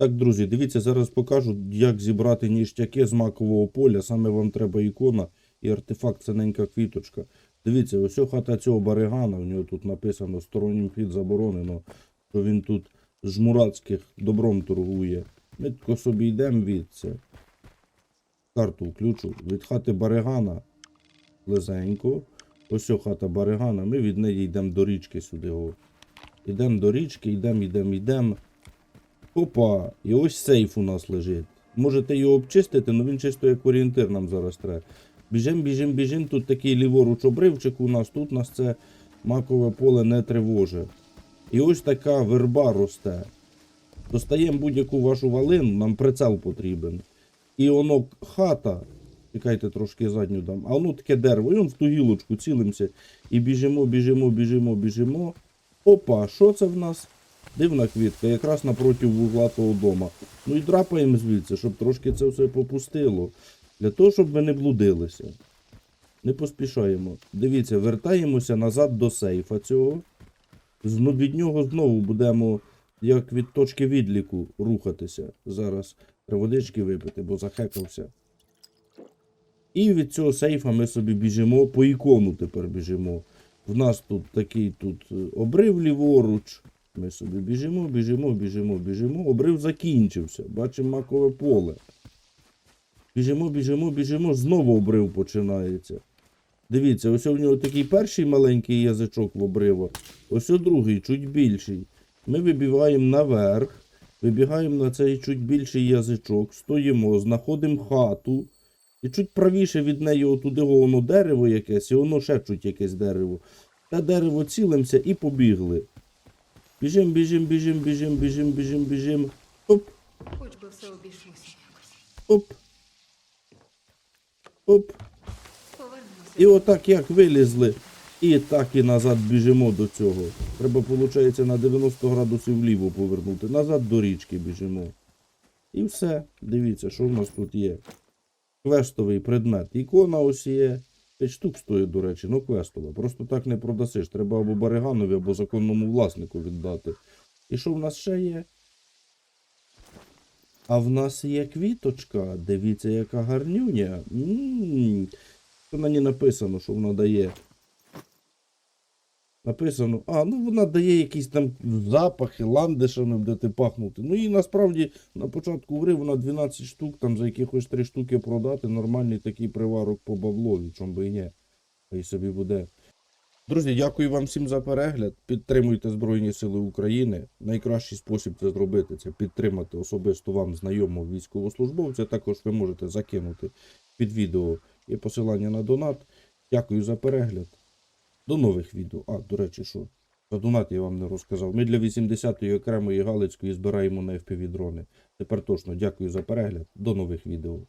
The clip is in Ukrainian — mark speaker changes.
Speaker 1: Так, друзі, дивіться, зараз покажу, як зібрати ніштяки з макового поля. Саме вам треба ікона і артефакт синенька квіточка. Дивіться, ось хата цього баригана, у нього тут написано стороннім вхід заборонено, що він тут з жмурацьких добром торгує. Ми тако собі йдемо від це. Карту включу. Від хати баригана близенько. Ось хата баригана. Ми від неї йдемо до річки сюди. Йдемо до річки, йдемо, йдемо, йдемо. Опа, і ось сейф у нас лежить. Можете його обчистити, але він чисто як орієнтир нам зараз треба. Біжим, біжим, біжим. Тут такий ліворуч обривчик у нас, тут нас це макове поле не тривоже. І ось така верба росте. Достаємо будь-яку вашу валину, нам прицел потрібен. І воно хата. Чекайте трошки задню дам. А воно таке дерево. І он в ту гілочку цілимося. І біжимо, біжимо, біжимо, біжимо. Опа, що це в нас? Дивна квітка, якраз напроти вугла того дома. Ну і драпаємо звідси, щоб трошки це все попустило. Для того, щоб ви не блудилися. Не поспішаємо. Дивіться, вертаємося назад до сейфа цього. Зно- Від нього знову будемо, як від точки відліку, рухатися. Зараз водички випити, бо захекався. І від цього сейфа ми собі біжимо, по ікону тепер біжимо. В нас тут такий тут е, обрив ліворуч. Ми собі біжимо, біжимо, біжимо, біжимо. Обрив закінчився. Бачимо макове поле. Біжимо, біжимо, біжимо, знову обрив починається. Дивіться, ось у нього такий перший маленький язичок в обрива, ось у другий, чуть більший. Ми вибігаємо наверх, вибігаємо на цей чуть більший язичок, стоїмо, знаходимо хату. І чуть правіше від неї отуди воно дерево якесь, і воно ще чуть якесь дерево. Те дерево цілимося і побігли. Біжим, біжим, біжим, біжим, біжим, біжим, біжим. Оп,
Speaker 2: Хоч би все обійшлося якось.
Speaker 1: оп. Оп.
Speaker 2: Повернемося.
Speaker 1: І отак як вилізли, і так і назад біжимо до цього. Треба, виходить, на 90 градусів вліво повернути. Назад до річки біжимо. І все. Дивіться, що в нас тут є. Квестовий предмет. Ікона ось є. 5 штук стоїть, до речі, ну квестова. Просто так не продасиш. Треба або Бариганові, або законному власнику віддати. І що в нас ще є? А в нас є квіточка. Дивіться, яка гарнюня. Ммм. На ній написано, що вона дає. Написано, а, ну вона дає якісь там запахи, ландишами будете пахнути. Ну і насправді на початку гри вона 12 штук, там за якихось 3 штуки продати, нормальний такий приварок по баблові, чом би і ні. Хай собі буде. Друзі, дякую вам всім за перегляд. Підтримуйте Збройні Сили України. Найкращий спосіб це зробити це підтримати особисто вам знайомого військовослужбовця. Також ви можете закинути під відео є посилання на донат. Дякую за перегляд. До нових відео. А, до речі, що? За донат я вам не розказав. Ми для 80-ї окремої Галицької збираємо на FPV дрони. Тепер точно дякую за перегляд. До нових відео.